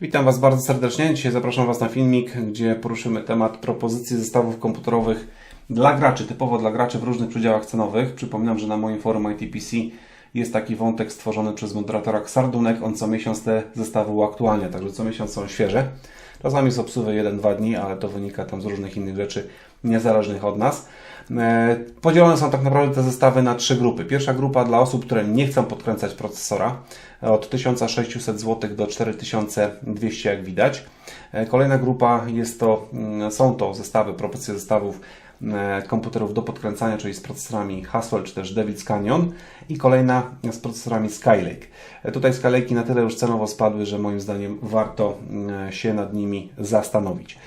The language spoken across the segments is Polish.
Witam Was bardzo serdecznie. Dzisiaj zapraszam Was na filmik, gdzie poruszymy temat propozycji zestawów komputerowych dla graczy, typowo dla graczy w różnych przedziałach cenowych. Przypominam, że na moim forum ITPC jest taki wątek stworzony przez moderatora Sardunek. On co miesiąc te zestawy uaktualnia, także co miesiąc są świeże. Czasami są psuwe 1-2 dni, ale to wynika tam z różnych innych rzeczy niezależnych od nas. E, Podzielone są tak naprawdę te zestawy na trzy grupy. Pierwsza grupa dla osób, które nie chcą podkręcać procesora od 1600 zł do 4200 jak widać. E, Kolejna grupa jest to, mm, są to zestawy, propozycje zestawów komputerów do podkręcania, czyli z procesorami Haswell czy też David's Canyon i kolejna z procesorami Skylake. E, Tutaj Skylake'i na tyle już cenowo spadły, że moim zdaniem warto mm, się nad nimi zastanowić.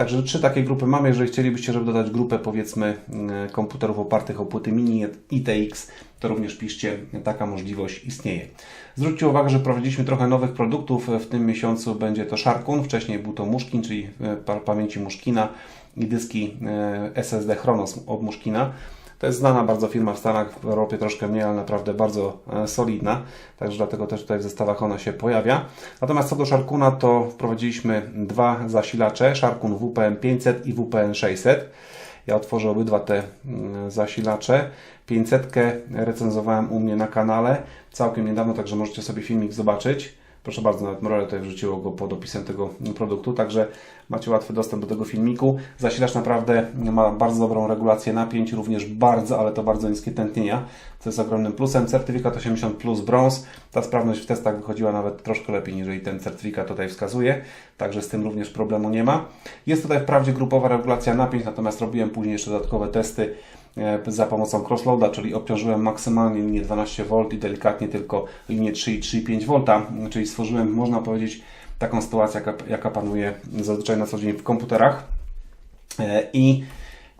Także trzy takie grupy mamy. Jeżeli chcielibyście, żeby dodać grupę powiedzmy mm, komputerów opartych o płyty mini ITX, to również piszcie, taka możliwość istnieje. Zwróćcie uwagę, że prowadziliśmy trochę nowych produktów. W tym miesiącu będzie to Sharkun, wcześniej był to Muszkin, czyli e, pa- pamięci Muszkina i dyski e, SSD Chronos od Muszkina. To jest znana bardzo firma w Stanach, w Europie troszkę mniej, ale naprawdę bardzo e, solidna, także dlatego też tutaj w zestawach ona się pojawia. Natomiast co do Sharkuna, to wprowadziliśmy dwa zasilacze, Sharkun WPM 500 i WPM 600. Ja otworzę obydwa te mm, zasilacze. 500 recenzowałem u mnie na kanale całkiem niedawno, także możecie sobie filmik zobaczyć. Proszę bardzo, nawet Morele tutaj wrzuciło go pod opisem tego produktu, także macie łatwy dostęp do tego filmiku. Zasilacz naprawdę ma bardzo dobrą regulację napięć, również bardzo, ale to bardzo niskie tętnienia, co jest ogromnym plusem. Certyfikat 80 plus brąz. Ta sprawność w testach wychodziła nawet troszkę lepiej, niżeli ten certyfikat tutaj wskazuje, także z tym również problemu nie ma. Jest tutaj wprawdzie grupowa regulacja napięć, natomiast robiłem później jeszcze dodatkowe testy za pomocą crossloada, czyli obciążyłem maksymalnie linię 12V i delikatnie tylko linię 3,5 V, czyli stworzyłem, można powiedzieć, taką sytuację, jaka, jaka panuje zazwyczaj na co dzień w komputerach. E, i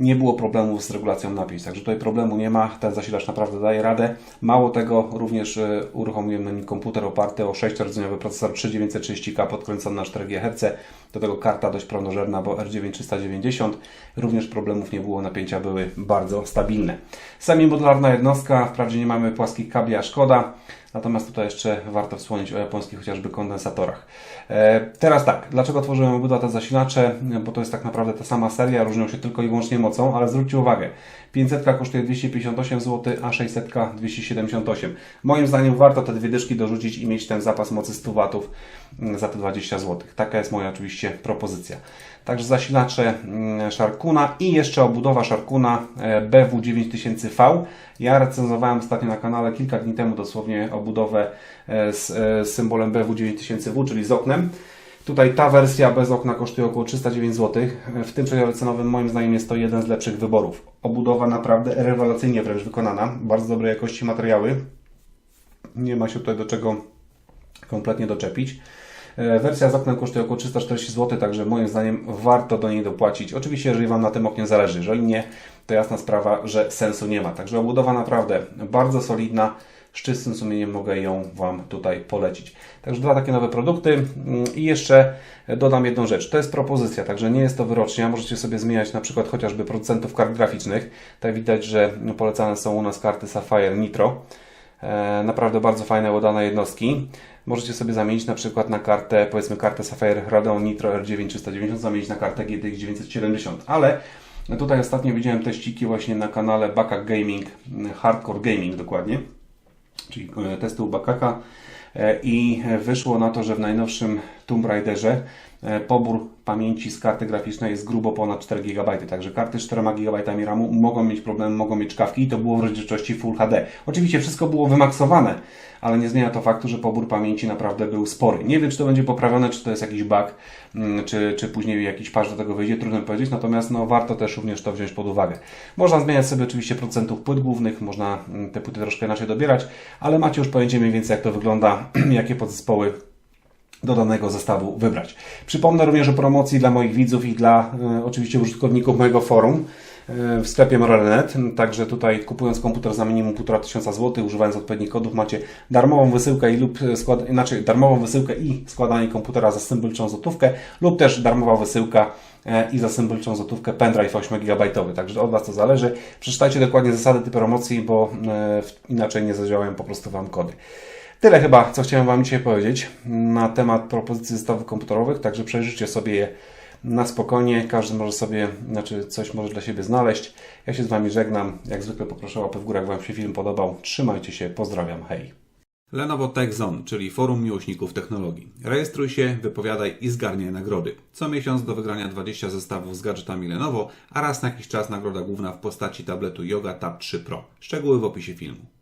nie było problemów z regulacją napięć, także tutaj problemu nie ma, ten zasilacz naprawdę daje radę. Mało tego, również e, uruchomiłem na nim komputer oparty o 6-rdzeniowy procesor 3930K podkręcony na 4 GHz, do tego karta dość pełnożerna, bo R9 390, również problemów nie było, napięcia były bardzo stabilne. Semi modularna jednostka, wprawdzie nie mamy płaskich kabli, a szkoda, Natomiast tutaj jeszcze warto wspomnieć o japońskich chociażby kondensatorach. E, teraz tak, dlaczego tworzyłem obydwa te zasilacze? Bo to jest tak naprawdę ta sama seria, różnią się tylko i wyłącznie mocą, ale zwróćcie uwagę, 500 kosztuje 258 zł, a 600 278. Moim zdaniem warto te dwie dyszki dorzucić i mieć ten zapas mocy 100 W za te 20 zł. Taka jest moja oczywiście propozycja. Także zasilacze mm, Sharkuna i jeszcze obudowa Sharkuna e, BW9000V. Ja recenzowałem ostatnio na kanale kilka dni temu dosłownie obudowę e, e, z symbolem BW9000V, czyli z oknem. Tutaj ta wersja bez okna kosztuje około 309 zł. W tym przedziale cenowym moim zdaniem jest to jeden z lepszych wyborów. Obudowa naprawdę rewelacyjnie wręcz wykonana. Bardzo dobrej jakości materiały. Nie ma się tutaj do czego kompletnie doczepić. E, Wersja z oknem kosztuje około 340 zł, także moim zdaniem warto do niej dopłacić. Oczywiście, jeżeli Wam na tym oknie zależy. Jeżeli nie, to jasna sprawa, że sensu nie ma. Także obudowa naprawdę bardzo solidna. Z czystym sumieniem mogę ją Wam tutaj polecić. Także dwa takie nowe produkty Mm, i jeszcze dodam jedną rzecz. To jest propozycja, także nie jest to wyrocznia. Możecie sobie zmieniać na przykład chociażby producentów kart graficznych. Tutaj widać, że polecane są u nas karty Sapphire Nitro. E, Naprawdę bardzo fajne, udane jednostki. Możecie sobie zamienić na przykład na kartę, powiedzmy kartę Sapphire Radeon Nitro R9 390, zamienić na kartę GTX 970, ale tutaj ostatnio widziałem teściki właśnie na kanale Baka Gaming, Hardcore Gaming dokładnie, czyli e, testy u Bakaka e, i wyszło na to, że w najnowszym Tomb Raiderze e, pobór pamięci z karty graficznej jest grubo ponad 4 GB, także karty z 4 GB RAMu mogą mieć problemy, mogą mieć czkawki i to było w rzeczywistości Full HD. Oczywiście wszystko było wymaksowane, ale nie zmienia to faktu, że pobór pamięci naprawdę był spory. Nie wiem, czy to będzie poprawione, czy to jest jakiś bug, mm, czy, czy później jakiś patch do tego wyjdzie, trudno powiedzieć, natomiast no, warto też również to wziąć pod uwagę. Można zmieniać sobie oczywiście procentów płyt głównych, można mm, te płyty troszkę inaczej dobierać, ale macie już pojęcie mniej więcej jak to wygląda, jakie podzespoły do danego zestawu wybrać. Przypomnę również o promocji dla moich widzów i dla e, oczywiście użytkowników mojego forum. w sklepie Morel.net. Także tutaj kupując komputer za minimum 1500 zł, używając odpowiednich kodów, macie darmową wysyłkę i lub skład, darmową wysyłkę i składanie komputera za symbolczą złotówkę lub też darmowa wysyłka e, i za symbolczą złotówkę pendrive 8 GB. Także od Was to zależy. Przeczytajcie dokładnie zasady tej promocji, bo e, inaczej nie zadziałają po prostu Wam kody. Tyle chyba, co chciałem Wam dzisiaj powiedzieć na temat propozycji zestawów komputerowych, także przejrzyjcie sobie je na spokojnie. Każdy może sobie, znaczy coś może dla siebie znaleźć. Ja się z Wami żegnam. Jak zwykle poproszę o łapę w górę, jak Wam się film podobał. Trzymajcie się, pozdrawiam, hej. Lenovo Tech Zone, czyli forum miłośników technologii. Rejestruj się, wypowiadaj i zgarniaj nagrody. Co miesiąc do wygrania 20 zestawów z gadżetami Lenovo, a raz na jakiś czas nagroda główna w postaci tabletu Yoga Tab 3 Pro. Szczegóły w opisie filmu.